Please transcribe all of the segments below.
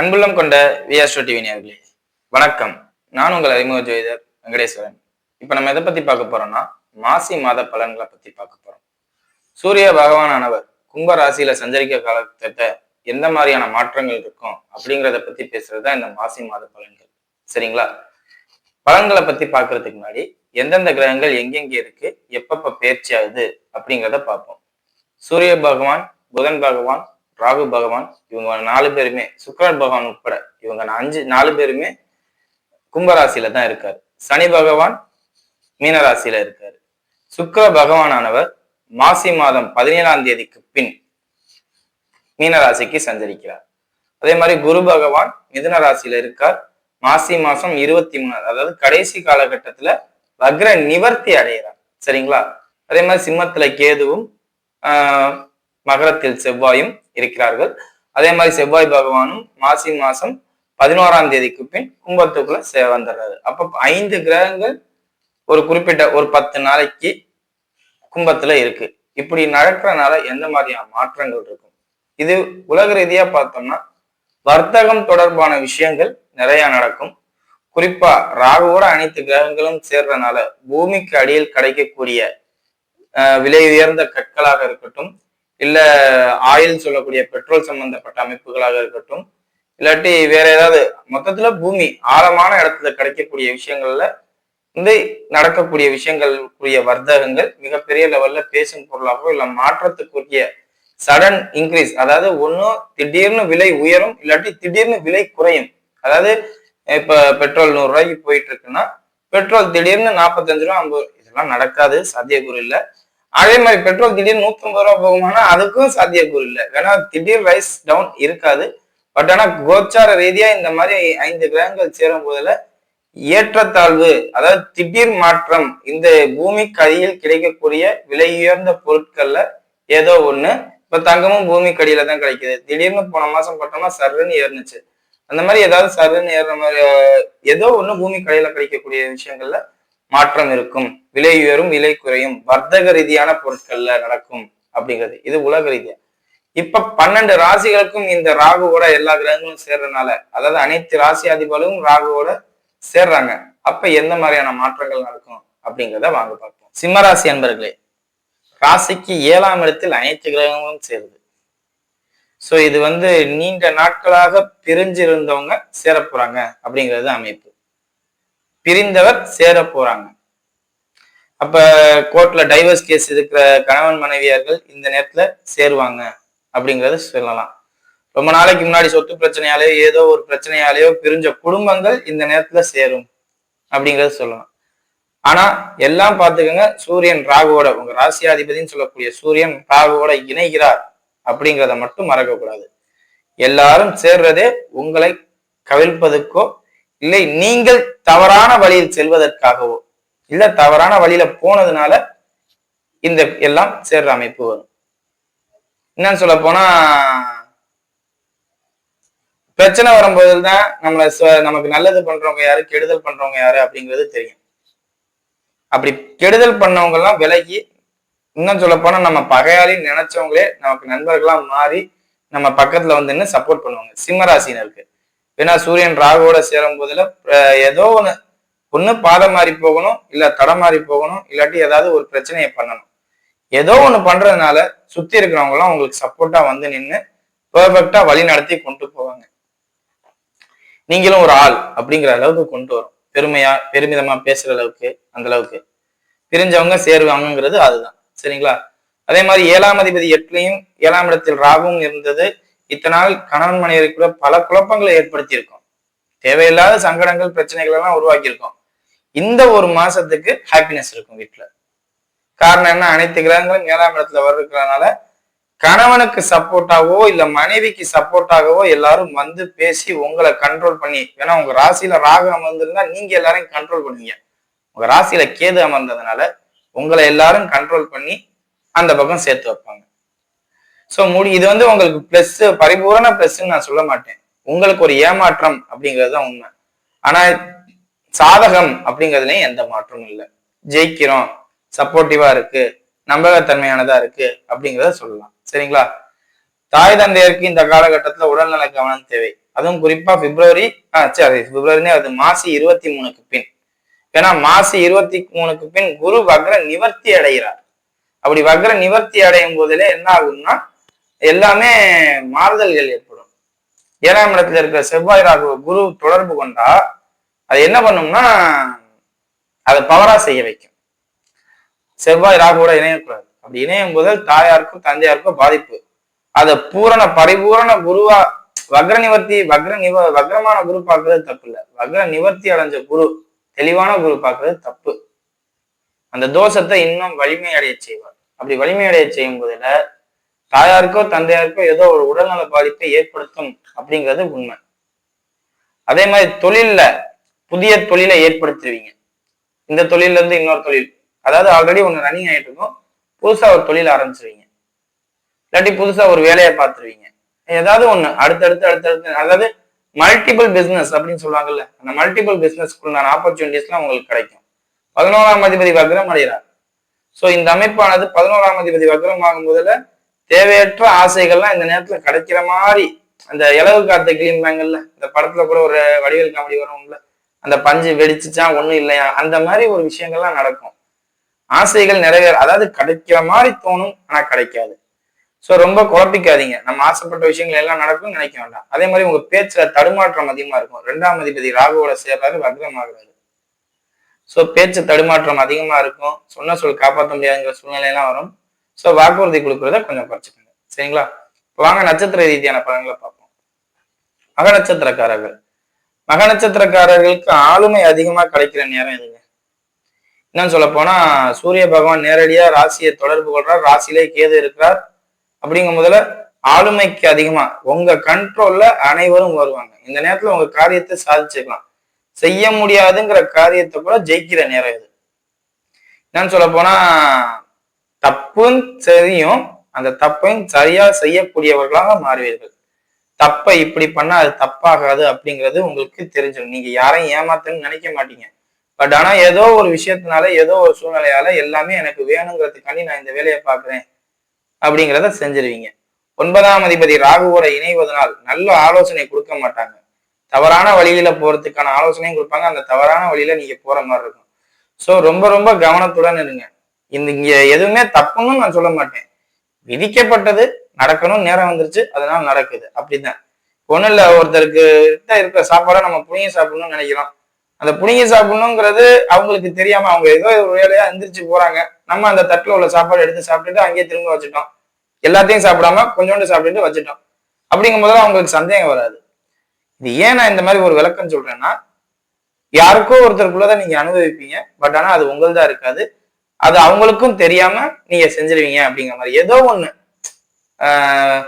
அன்புள்ளம் கொண்ட விஆஸ்டோ டிவி நேர்களே வணக்கம். நான் உங்கள் அறிமுக ஜோதிடர் வெங்கடேஸ்வரன். இப்போ நம்ம எதை பத்தி பார்க்க போறோம்னா மாசி மாத பலன்களை பத்தி பார்க்க போறோம். சூரிய பகவானானவர் கும்ப ராசியில சஞ்சரிக்க காலகட்டத்தை எந்த மாதிரியான மாற்றங்கள் இருக்கும் அப்படிங்கிறத பத்தி பேசுறது தான் இந்த மாசி மாத பலன்கள். சரிங்களா? பலன்களை பத்தி பார்க்கறதுக்கு முன்னாடி எந்தெந்த கிரகங்கள் எங்கெங்க இருக்கு எப்பப்ப பயிற்சி ஆகுது அப்படிங்கிறத பார்ப்போம். சூரிய பகவான் புதன் பகவான் ராகு பகவான் இவங்க நாலு பேருமே சுக்கிரன் பகவான் உட்பட இவங்க அஞ்சு நாலு பேருமே கும்பராசியில தான் இருக்காரு. சனி பகவான் மீனராசியில இருக்காரு. சுக்கிர பகவானானவர் மாசி மாதம் பதினேழாம் தேதிக்கு பின் மீனராசிக்கு சஞ்சரிக்கிறார். அதே மாதிரி குரு பகவான் மிதுன ராசியில இருக்கார். மாசி மாசம் இருபத்தி மூணு அதாவது கடைசி காலகட்டத்துல வக்ர நிவர்த்தி அடைகிறார். சரிங்களா? அதே மாதிரி சிம்மத்துல கேதுவும் ஆஹ் மகரத்தில் செவ்வாயும் இருக்கிறார்கள். அதே மாதிரி செவ்வாய் பகவானும் மாசி மாசம் பதினோராம் தேதிக்கு பின் கும்பத்துக்குள்ள சே வந்துடுறாரு. அப்ப ஐந்து கிரகங்கள் ஒரு குறிப்பிட்ட ஒரு பத்து நாளைக்கு கும்பத்துல இருக்கு. இப்படி நடக்கிறனால எந்த மாதிரியான மாற்றங்கள் இருக்கும்? இது உலக ரீதியா பார்த்தோம்னா வர்த்தகம் தொடர்பான விஷயங்கள் நிறைய நடக்கும். குறிப்பா ராகுவோட அனைத்து கிரகங்களும் சேர்றதுனால பூமிக்கு அடியில் கிடைக்கக்கூடிய விலை உயர்ந்த கற்களாக இருக்கட்டும் இல்ல ஆயில் சொல்லக்கூடிய பெட்ரோல் சம்பந்தப்பட்ட அமைப்புகளாக இருக்கட்டும் இல்லாட்டி வேற ஏதாவது மொத்தத்துல பூமி ஆழமான இடத்துல கிடைக்கக்கூடிய விஷயங்கள்ல வந்து நடக்கக்கூடிய விஷயங்களுக்குரிய வர்த்தகங்கள் மிகப்பெரிய லெவல்ல பேசும் பொருளாகவோ இல்ல மாற்றத்துக்குரிய சடன் இன்க்ரீஸ் அதாவது ஒன்னும் திடீர்னு விலை உயரும் இல்லாட்டி திடீர்னு விலை குறையும். அதாவது இப்ப பெட்ரோல் நூறு ரூபாய்க்கு போயிட்டு இருக்குன்னா பெட்ரோல் திடீர்னு நாற்பத்தஞ்சு ரூபா ஐம்பது இதெல்லாம் நடக்காது சாத்தியக்கூறு இல்லை. அதே மாதிரி பெட்ரோல் திடீர்னு நூற்றம்பது ரூபா போகுமானா அதுக்கும் சாத்தியக்கூறு இல்லை. வேணா திடீர் ரைஸ் டவுன் இருக்காது. பட் ஆனால் கோச்சார ரீதியாக இந்த மாதிரி ஐந்து கிரகங்கள் சேரும் போதில் ஏற்றத்தாழ்வு அதாவது திடீர் மாற்றம் இந்த பூமிக்கு அடியில் கிடைக்கக்கூடிய விலை உயர்ந்த பொருட்கள்ல ஏதோ ஒண்ணு. இப்ப தங்கமும் பூமிக்கு அடியில தான் கிடைக்குது. திடீர்னு போன மாசம் பட்டோம்னா சர்ன்னு ஏறுனுச்சு. அந்த மாதிரி ஏதாவது சர்ன்னு ஏறுற மாதிரி ஏதோ ஒண்ணு பூமி கடையில கிடைக்கக்கூடிய விஷயங்கள்ல மாற்றம் இருக்கும். விலை உயரும் விலை குறையும். வர்த்தக ரீதியான பொருட்கள்ல நடக்கும் அப்படிங்கிறது. இது உலக ரீதியா. இப்ப பன்னெண்டு ராசிகளுக்கும் இந்த ராகுவோட எல்லா கிரகங்களும் சேர்றதுனால அதாவது அனைத்து ராசி அதிபர்களும் ராகுவோட சேர்றாங்க. அப்ப எந்த மாதிரியான மாற்றங்கள் நடக்கும் அப்படிங்கிறத வாங்க பார்ப்போம். சிம்மராசி அன்பர்களே ராசிக்கு ஏழாம் இடத்தில் அனைத்து கிரகங்களும் சேருது. சோ இது வந்து நீண்ட நாட்களாக பிரிஞ்சு இருந்தவங்க சேர போறாங்க அப்படிங்கிறது அமைப்பு. பிரிந்தவர் சேர போறாங்க. அப்ப கோர்ட்ல டைவர்ஸ் கேஸ் இருக்கிற கணவன் மனைவியர்கள் இந்த நேரத்துல சேருவாங்க அப்படிங்கறத சொல்லலாம். ரொம்ப நாளைக்கு முன்னாடி சொத்து பிரச்சனையாலேயோ ஏதோ ஒரு பிரச்சனையாலேயோ பிரிஞ்ச குடும்பங்கள் இந்த நேரத்துல சேரும் அப்படிங்கறத சொல்லலாம். ஆனா எல்லாம் பாத்துக்கோங்க சூரியன் ராகுவோட உங்க ராசியாதிபதினு சொல்லக்கூடிய சூரியன் ராகுவோட இணைகிறார் அப்படிங்கிறத மட்டும் மறக்க கூடாது எல்லாரும் சேர்றதே உங்களை கவிழ்ப்பதற்கோ இல்லை நீங்கள் தவறான வழியில் செல்வதற்காகவோ இல்ல தவறான வழியில போனதுனால இந்த எல்லாம் சேர்ற அமைப்பு வரும். என்னன்னு சொல்ல போனா பிரச்சனை வரும்போது தான் நம்மளை நமக்கு நல்லது பண்றவங்க யாரு கெடுதல் பண்றவங்க யாரு அப்படிங்கிறது தெரியும். அப்படி கெடுதல் பண்ணவங்க எல்லாம் விலகி இன்னும் சொல்ல போனா நம்ம பகையாளி நினைச்சவங்களே நமக்கு நண்பர்களா மாறி நம்ம பக்கத்துல வந்து சப்போர்ட் பண்ணுவாங்க. சிம்மராசினருக்கு. ஏன்னா சூரியன் ராகுவோட சேரும் போதுல ஏதோ ஒண்ணு ஒண்ணு பாதை மாறி போகணும் இல்ல தடம் மாறி போகணும் இல்லாட்டி ஏதாவது ஒரு பிரச்சனையை பண்ணணும். ஏதோ ஒண்ணு பண்றதுனால சுத்தி இருக்கிறவங்க எல்லாம் உங்களுக்கு சப்போர்ட்டா வந்து நின்று பெர்ஃபெக்டா வழி நடத்தி கொண்டு போவாங்க. நீங்களும் ஒரு ஆள் அப்படிங்கிற அளவுக்கு கொண்டு வரும். பெருமையா பெருமிதமா பேசுற அளவுக்கு அந்த அளவுக்கு. பிரிஞ்சவங்க சேருவாங்கங்கிறது அதுதான். சரிங்களா? அதே மாதிரி ஏழாம் அதிபதி எட்டுலையும் ஏழாம் இடத்தில் ராகுவும் இருந்தது. இத்தனால் கணவன் மனைவிக்குள்ள பல குழப்பங்களை ஏற்படுத்தியிருக்கோம். தேவையில்லாத சங்கடங்கள் பிரச்சனைகள் எல்லாம் உருவாக்கியிருக்கோம். இந்த ஒரு மாசத்துக்கு ஹாப்பினஸ் இருக்கும் வீட்டுல காரணம் என்ன? அனைத்து கிரகங்களும் ஏழாம் இடத்துல வர்றதுனால கணவனுக்கு சப்போர்ட்டாவோ இல்ல மனைவிக்கு சப்போர்ட்டாகவோ எல்லாரும் வந்து பேசி உங்களை கண்ட்ரோல் பண்ணி ஏன்னா உங்க ராசியில ராகு அமர்ந்திருந்தா நீங்க எல்லாரையும் கண்ட்ரோல் பண்ணுவீங்க. உங்க ராசியில கேது அமர்ந்ததுனால உங்களை எல்லாரும் கண்ட்ரோல் பண்ணி அந்த பக்கம் சேர்த்து வைப்பாங்க. ஸோ முடி இது வந்து உங்களுக்கு ப்ளஸ் பரிபூரண ப்ளஸ்ன்னு நான் சொல்ல மாட்டேன். உங்களுக்கு ஒரு ஏமாற்றம் அப்படிங்கிறது தான் உண்மை. ஆனா சாதகம் அப்படிங்கிறதுலயும் எந்த மாற்றமும் இல்லை. ஜெயிக்கிறோம் சப்போர்ட்டிவா இருக்கு நம்பகத்தன்மையானதா இருக்கு அப்படிங்கிறத சொல்லலாம். சரிங்களா? தாய் தந்தையருக்கு இந்த காலகட்டத்துல உடல்நல கவனம் தேவை. அதுவும் குறிப்பா பிப்ரவரி சரி பிப்ரவரினே அது மாசி இருபத்தி மூணுக்கு பின். ஏன்னா மாசி இருபத்தி மூணுக்கு பின் குரு வக்ர நிவர்த்தி அடைகிறார். அப்படி வக்ர நிவர்த்தி அடையும் போதிலே என்ன ஆகும்னா எல்லாமே மாறுதல்கள் ஏற்படும். ஏழாம் இடத்துல இருக்கிற செவ்வாய் ராகு குரு தொடர்பு கொண்டா அது என்ன பண்ணும்னா அதை பவரா செய்ய வைக்கும். செவ்வாய் ராகுவோட இணையக்கூடாது. அப்படி இணையும் போது தாயாருக்கும் தந்தையாருக்கும் பாதிப்பு. அதை பூரண பரிபூரண குருவா வக்ர நிவர்த்தி வக்ர நிவ வக்ரமான குரு பார்க்கறது தப்பு இல்ல வக்ர நிவர்த்தி அடைஞ்ச குரு தெளிவான குரு பார்க்கறது தப்பு. அந்த தோஷத்தை இன்னும் வலிமை அடைய செய்வார். அப்படி வலிமை அடைய செய்யும் போதுல தாயாருக்கோ தந்தையாருக்கோ ஏதோ ஒரு உடல்நல பாதிப்பை ஏற்படுத்தும் அப்படிங்கிறது உண்மை. அதே மாதிரி தொழில்ல புதிய தொழிலை ஏற்படுத்துவீங்க இந்த தொழில இருந்து இன்னொரு தொழில். அதாவது ஆல்ரெடி ஒண்ணு ரன்னிங் ஆயிட்டு இருக்கும் புதுசா ஒரு தொழில் ஆரம்பிச்சிருவீங்க. இல்லாட்டி புதுசா ஒரு வேலையை பார்த்துருவீங்க. ஏதாவது ஒண்ணு அடுத்தடுத்து அடுத்தடுத்து அதாவது மல்டிபிள் பிசினஸ் அப்படின்னு சொல்லுவாங்கல்ல அந்த மல்டிபிள் பிஸ்னஸ்க்குள்ளான ஆப்பர்ச்சுனிட்டிஸ்லாம் உங்களுக்கு கிடைக்கும். பதினோராம் அதிபதி வக்ரம் அடைகிறார். ஸோ இந்த அமைப்பானது பதினோராம் அதிபதி வக்ரம் ஆகும் போதில் தேவையற்ற ஆசைகள்லாம் இந்த நேரத்துல கிடைக்கிற மாதிரி அந்த இலவு காத்த கிளிம்பாங்கல்ல இந்த படத்துல கூட ஒரு வடிவேல் காமெடி வரும்ல அந்த பஞ்சு வெடிச்சுச்சா ஒண்ணும் இல்லையா அந்த மாதிரி ஒரு விஷயங்கள்லாம் நடக்கும். ஆசைகள் நிறைவேற அதாவது கிடைக்கிற மாதிரி தோணும் ஆனா கிடைக்காது. சோ ரொம்ப குழப்பிக்காதீங்க. நம்ம ஆசைப்பட்ட விஷயங்கள் எல்லாம் நடக்கும் நினைக்க வேண்டாம். அதே மாதிரி உங்க பேச்சுல தடுமாற்றம் அதிகமா இருக்கும். ரெண்டாம் அதிபதி ராகுவோட சேர்றாரு வக்ரமாகிறாரு சோ பேச்சு தடுமாற்றம் அதிகமா இருக்கும். சொன்ன சொல் காப்பாற்ற முடியாதுங்கிற சூழ்நிலையெல்லாம் வரும். சோ வாக்குறுதி கொடுக்கறத கொஞ்சம் குறைச்சிக்கோங்க. சரிங்களா? வாங்க நட்சத்திர ரீதியான பலன்களை பார்ப்போம். மக நட்சத்திரக்காரர்கள். மக நட்சத்திரக்காரர்களுக்கு ஆளுமை அதிகமா கிடைக்கிற நேரம் எதுங்க? என்னன்னு சொல்ல போனா சூரிய பகவான் நேரடியா ராசியை தொடர்பு கொள்றார் ராசியிலே கேது இருக்கிறார். அப்படிங்கும் முதல்ல ஆளுமைக்கு அதிகமா உங்க கண்ட்ரோல்ல அனைவரும் வருவாங்க. இந்த நேரத்துல உங்க காரியத்தை சாதிச்சுக்கலாம். செய்ய முடியாதுங்கிற காரியத்தை கூட ஜெயிக்கிற நேரம் இது. என்னன்னு சொல்ல போனா தப்புன்னு தெரியும் அந்த தப்பையும் சரியா செய்யக்கூடியவர்களாக மாறுவீர்கள். தப்பை இப்படி பண்ணா அது தப்பாகாது அப்படிங்கிறது உங்களுக்கு தெரிஞ்சிடும். நீங்க யாரையும் ஏமாத்துன்னு நினைக்க மாட்டீங்க. பட் ஆனா ஏதோ ஒரு விஷயத்தினால ஏதோ ஒரு சூழ்நிலையால எல்லாமே எனக்கு வேணுங்கிறதுக்காண்டி நான் இந்த வேலையை பாக்குறேன் அப்படிங்கிறத செஞ்சிருவீங்க. ஒன்பதாம் அதிபதி ராகுவோட இணைவதனால் நல்ல ஆலோசனை கொடுக்க மாட்டாங்க. தவறான வழியில போறதுக்கான ஆலோசனையும் கொடுப்பாங்க. அந்த தவறான வழியில நீங்க போற மாதிரி இருக்கும். சோ ரொம்ப ரொம்ப கவனத்துடன் இருங்க. இந்த இங்க எதுவுமே தப்புன்னு நான் சொல்ல மாட்டேன். விதிக்கப்பட்டது நடக்கணும் நேரம் வந்துருச்சு அதனால நடக்குது. அப்படிதான். ஒண்ணும் இல்ல ஒருத்தருக்கு கிட்ட இருக்கிற சாப்பாடை நம்ம புனிய சாப்பிடணும்னு நினைக்கிறோம். அந்த புனிய சாப்பிடணுங்கிறது அவங்களுக்கு தெரியாம அவங்க ஏதோ ஒரு வேலையா எந்திரிச்சு போறாங்க. நம்ம அந்த தட்டுல உள்ள சாப்பாடு எடுத்து சாப்பிட்டுட்டு அங்கேயே திரும்ப வச்சுட்டோம். எல்லாத்தையும் சாப்பிடாம கொஞ்சோண்டு சாப்பிட்டுட்டு வச்சுட்டோம். அப்படிங்கும் போது அவங்களுக்கு சந்தேகம் வராது. இது ஏன் நான் இந்த மாதிரி ஒரு விளக்கம் சொல்றேன்னா யாருக்கோ ஒருத்தருக்குள்ளதான் நீங்க அனுபவிப்பீங்க. பட் ஆனா அது உங்கள்தான் இருக்காது. அது அவங்களுக்கும் தெரியாம நீங்க செஞ்சிருவீங்க அப்படிங்கிற மாதிரி. ஏதோ ஒண்ணு. ஆஹ்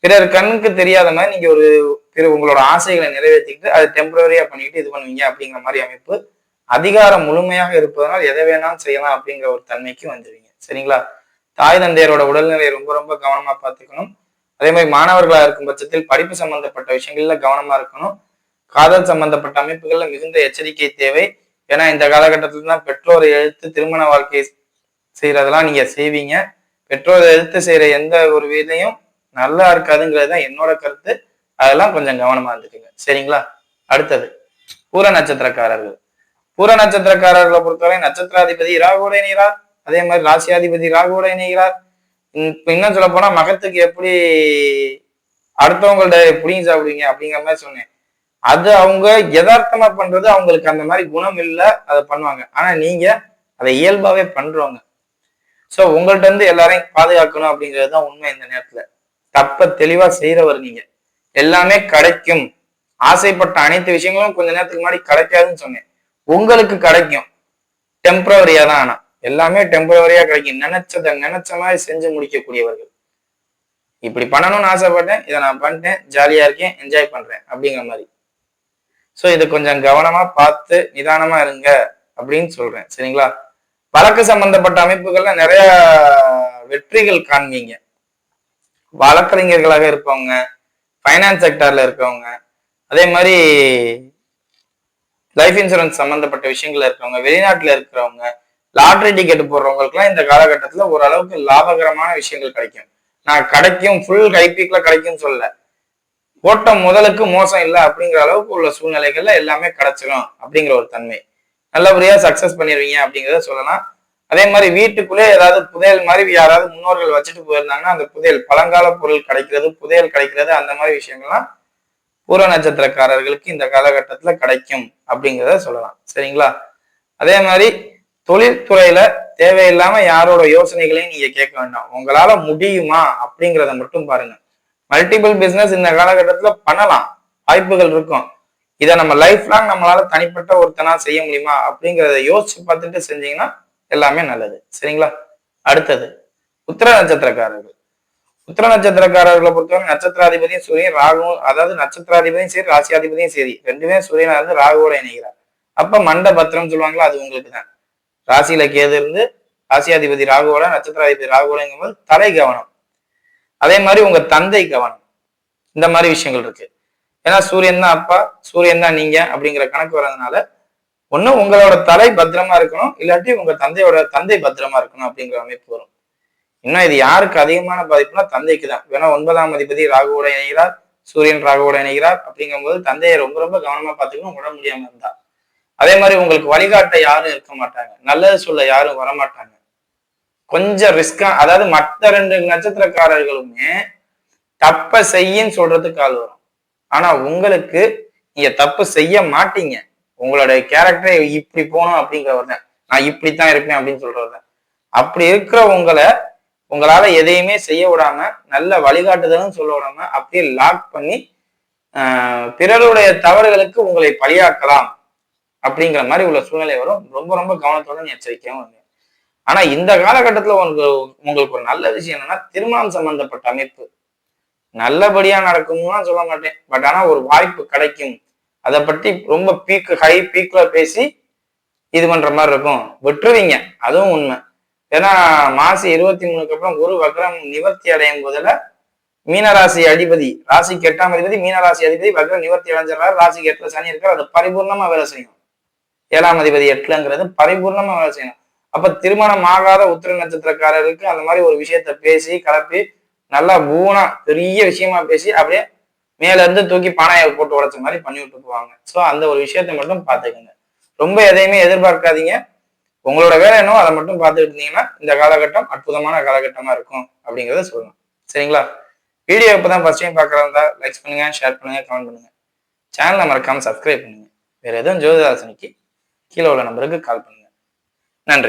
பிறர் கண்ணுக்கு தெரியாத மாதிரி நீங்க ஒரு பிற உங்களோட ஆசைகளை நிறைவேற்றிக்கிட்டு அதை டெம்பரரியா பண்ணிட்டு இது பண்ணுவீங்க அப்படிங்கிற மாதிரி அமைப்பு அதிகாரம் முழுமையாக இருப்பதனால் எதை வேணாலும் செய்யலாம் அப்படிங்கிற ஒரு தன்மைக்கு வந்துடுவீங்க சரிங்களா? தாய் தந்தையரோட உடல்நிலையை ரொம்ப ரொம்ப கவனமா பார்த்துக்கணும். அதே மாதிரி மாணவர்களா இருக்கும் பட்சத்தில் படிப்பு சம்பந்தப்பட்ட விஷயங்கள்ல கவனமா இருக்கணும். காதல் சம்பந்தப்பட்ட அமைப்புகள்ல மிகுந்த எச்சரிக்கை தேவை. ஏன்னா இந்த காலகட்டத்துல தான் பெற்றோரை எழுத்து திருமண வாழ்க்கை செய்யறதெல்லாம் நீங்க செய்வீங்க. பெற்றோரை எழுத்து செய்யற எந்த ஒரு வேலையும் நல்லா இருக்காதுங்கிறது தான் என்னோட கருத்து. அதெல்லாம் கொஞ்சம் கவனமா இருந்துக்குங்க. சரிங்களா? அடுத்தது பூர நட்சத்திரக்காரர்கள். பூர நட்சத்திரக்காரர்களை பொறுத்தவரை நட்சத்திராதிபதி ராகுவோட இணைகிறார். அதே மாதிரி ராசியாதிபதி ராகுவோட இணைகிறார். இன்னும் சொல்ல போனா மகத்துக்கு எப்படி அடுத்தவங்கள்ட்ட புடிங்கி சாப்பிடுவீங்க அப்படிங்கிற மாதிரி சொன்னேன். அது அவங்க யதார்த்தமா பண்றது அவங்களுக்கு அந்த மாதிரி குணம் இல்லை அதை பண்ணுவாங்க. ஆனா நீங்க அதை இயல்பாவே பண்றவங்க. சோ உங்கள்ட்ட இருந்து எல்லாரையும் பாதுகாக்கணும் அப்படிங்கிறது தான் உண்மை இந்த நேரத்துல. தப்ப தெளிவா செய்யறவர் நீங்க. எல்லாமே கிடைக்கும். ஆசைப்பட்ட அனைத்து விஷயங்களும் கொஞ்ச நேரத்துக்கு முன்னாடி கிடைக்காதுன்னு சொன்னேன். உங்களுக்கு கிடைக்கும். டெம்பரவரியா தான் ஆனா. எல்லாமே டெம்பரவரியா கிடைக்கும். நினைச்சதை நினைச்ச மாதிரி செஞ்சு முடிக்கக்கூடியவர்கள். இப்படி பண்ணணும்னு ஆசைப்பட்டேன். இதை நான் பண்ணிட்டேன். ஜாலியா இருக்கேன். என்ஜாய் பண்றேன். அப்படிங்கிற மாதிரி. ஸோ இது கொஞ்சம் கவனமா பார்த்து நிதானமாக இருங்க அப்படின்னு சொல்கிறேன் சரிங்களா? வழக்கு சம்பந்தப்பட்ட அமைப்புகள்ல நிறைய வெற்றிகள் காண்பீங்க. வழக்கறிஞர்களாக இருப்பவங்க ஃபைனான்ஸ் செக்டர்ல இருக்கவங்க அதே மாதிரி லைஃப் இன்சூரன்ஸ் சம்மந்தப்பட்ட விஷயங்கள்ல இருக்கவங்க வெளிநாட்டில் இருக்கிறவங்க லாட்ரி டிக்கெட் போடுறவங்களுக்குலாம் இந்த காலகட்டத்தில் ஓரளவுக்கு லாபகரமான விஷயங்கள் கிடைக்கும். நான் கிடைக்கும் ஃபுல் கைப்பீக்ல கிடைக்கும்னு சொல்லலை. ஓட்டம் முதலுக்கு மோசம் இல்லை அப்படிங்கிற அளவுக்கு உள்ள சூழ்நிலைகள்ல எல்லாமே கிடைச்சிடும் அப்படிங்கிற ஒரு தன்மை. நல்லபடியா சக்சஸ் பண்ணிடுவீங்க அப்படிங்கிறத சொல்லலாம். அதே மாதிரி வீட்டுக்குள்ளே ஏதாவது புதையல் மாதிரி யாராவது முன்னோர்கள் வச்சுட்டு போயிருந்தாங்கன்னா அந்த புதையல் பழங்கால பொருள் கிடைக்கிறது புதையல் கிடைக்கிறது அந்த மாதிரி விஷயங்கள்லாம் பூர நட்சத்திரக்காரர்களுக்கு இந்த காலகட்டத்துல கிடைக்கும் அப்படிங்கிறத சொல்லலாம். சரிங்களா? அதே மாதிரி தொழில்துறையில தேவையில்லாம யாரோட யோசனைகளையும் நீங்க கேட்க வேண்டாம். உங்களால முடியுமா அப்படிங்கிறத மட்டும் பாருங்க. மல்டிபிள் பிசினஸ் இந்த காலகட்டத்துல பண்ணலாம். வாய்ப்புகள் இருக்கும். இதை நம்ம லைஃப் லாங் நம்மளால தனிப்பட்ட ஒருத்தனா செய்ய முடியுமா அப்படிங்கிறத யோசிச்சு பார்த்துட்டு செஞ்சீங்கன்னா எல்லாமே நல்லது. சரிங்களா? அடுத்தது உத்தர நட்சத்திரக்காரர்கள். உத்தர நட்சத்திரக்காரர்களை பொறுத்தவரை நட்சத்திராதிபதியும் சூரியன் ராகுவும் அதாவது நட்சத்திராதிபதியும் சரி ராசியாதிபதியும் சரி ரெண்டுமே சூரியனா இருந்து ராகுவோட இணைகிறார். அப்ப மண்ட பத்திரம் சொல்லுவாங்களா அது உங்களுக்கு தான். ராசியில கேது இருந்து ராசியாதிபதி ராகுவோட நட்சத்திராதிபதி ராகுவோடங்கும் போது தலை கவனம். அதே மாதிரி உங்க தந்தை கவனம். இந்த மாதிரி விஷயங்கள் இருக்கு. ஏன்னா சூரியன் தான் அப்பா சூரியன் தான் நீங்க அப்படிங்கிற கணக்கு வர்றதுனால ஒண்ணு உங்களோட தலை பத்திரமா இருக்கணும் இல்லாட்டி உங்க தந்தையோட தந்தை பத்திரமா இருக்கணும் அப்படிங்கிற அமைப்பு வரும். இன்னும் இது யாருக்கு அதிகமான பாதிப்புனா தந்தைக்கு தான். வேணா ஒன்பதாம் அதிபதி ராகுவோட இணைகிறார் சூரியன் ராகுவோட இணைகிறார் அப்படிங்கும்போது தந்தையை ரொம்ப ரொம்ப கவனமா பார்த்துக்கணும் உடம்பு முடியாம இருந்தா. அதே மாதிரி உங்களுக்கு வழிகாட்ட யாரும் இருக்க மாட்டாங்க. நல்லது சொல்ல யாரும் வரமாட்டாங்க. கொஞ்சம் ரிஸ்கா அதாவது மற்ற ரெண்டு நட்சத்திரக்காரர்களுமே தப்ப செய்யன்னு சொல்றதுக்கு ஆள் வரும். ஆனா உங்களுக்கு நீங்க தப்பு செய்ய மாட்டீங்க. உங்களுடைய கேரக்டரை இப்படி போகணும் அப்படிங்கிறவர் தான் நான் இப்படித்தான் இருப்பேன் அப்படின்னு சொல்றது அப்படி இருக்கிற உங்களை உங்களால எதையுமே செய்ய விடாம நல்ல வழிகாட்டுதலும் சொல்ல விடாம அப்படியே லாக் பண்ணி பிறருடைய தவறுகளுக்கு உங்களை பழியாக்கலாம் அப்படிங்கிற மாதிரி உள்ள சூழ்நிலை வரும். ரொம்ப ரொம்ப கவனத்தோட எச்சரிக்கையும் வந்து ஆனா இந்த காலகட்டத்துல உங்களுக்கு உங்களுக்கு ஒரு நல்ல விஷயம் என்னன்னா திருமணம் சம்பந்தப்பட்ட அமைப்பு. நல்லபடியா நடக்கும்னு சொல்ல மாட்டேன். பட் ஆனா ஒரு வாய்ப்பு கிடைக்கும். அதை பற்றி ரொம்ப பீக் ஹை பீக்ல பேசி இது பண்ற மாதிரி இருக்கும். விட்டுருவீங்க. அதுவும் உண்மை. ஏன்னா மாசி இருபத்தி மூணுக்கு அப்புறம் குரு வக்ரம் நிவர்த்தி அடையும் போதுல மீனராசி அதிபதி ராசிக்கு எட்டாம் அதிபதி மீனராசி அதிபதி வக்ரம் நிவர்த்தி அடைஞ்சிடறாரு. ராசிக்கு எட்டுல சனி இருக்கார் அதை பரிபூர்ணமா வேலை செய்யும். ஏழாம் அதிபதி எட்டுலங்கிறது பரிபூர்ணமா வேலை செய்யணும் அப்ப திருமணம் ஆகாத உத்திர நட்சத்திரக்காரருக்கு அந்த மாதிரி ஒரு விஷயத்த பேசி கலப்பி நல்லா பூனா பெரிய விஷயமா பேசி அப்படியே மேல இருந்து தூக்கி பானையை போட்டு உடச்ச மாதிரி பண்ணி விட்டு போவாங்க. ஸோ அந்த ஒரு விஷயத்த மட்டும் பார்த்துக்கோங்க. ரொம்ப எதையுமே எதிர்பார்க்காதீங்க. உங்களோட வேலை என்னோ அதை மட்டும் பார்த்துட்டு இருந்தீங்கன்னா இந்த காலகட்டம் அற்புதமான காலகட்டமா இருக்கும் அப்படிங்கிறத சொல்லணும் சரிங்களா? வீடியோ இப்பதான் ஃபர்ஸ்ட் டைம் பார்க்குறதா லைக்ஸ் பண்ணுங்க ஷேர் பண்ணுங்க கமெண்ட் பண்ணுங்க. சேனலை மறக்காம சப்ஸ்கிரைப் பண்ணுங்க. வேற எதுவும் ஜோதிதாசனிக்கு கீழே உள்ள நம்பருக்கு கால் பண்ணுங்க. நன்றி.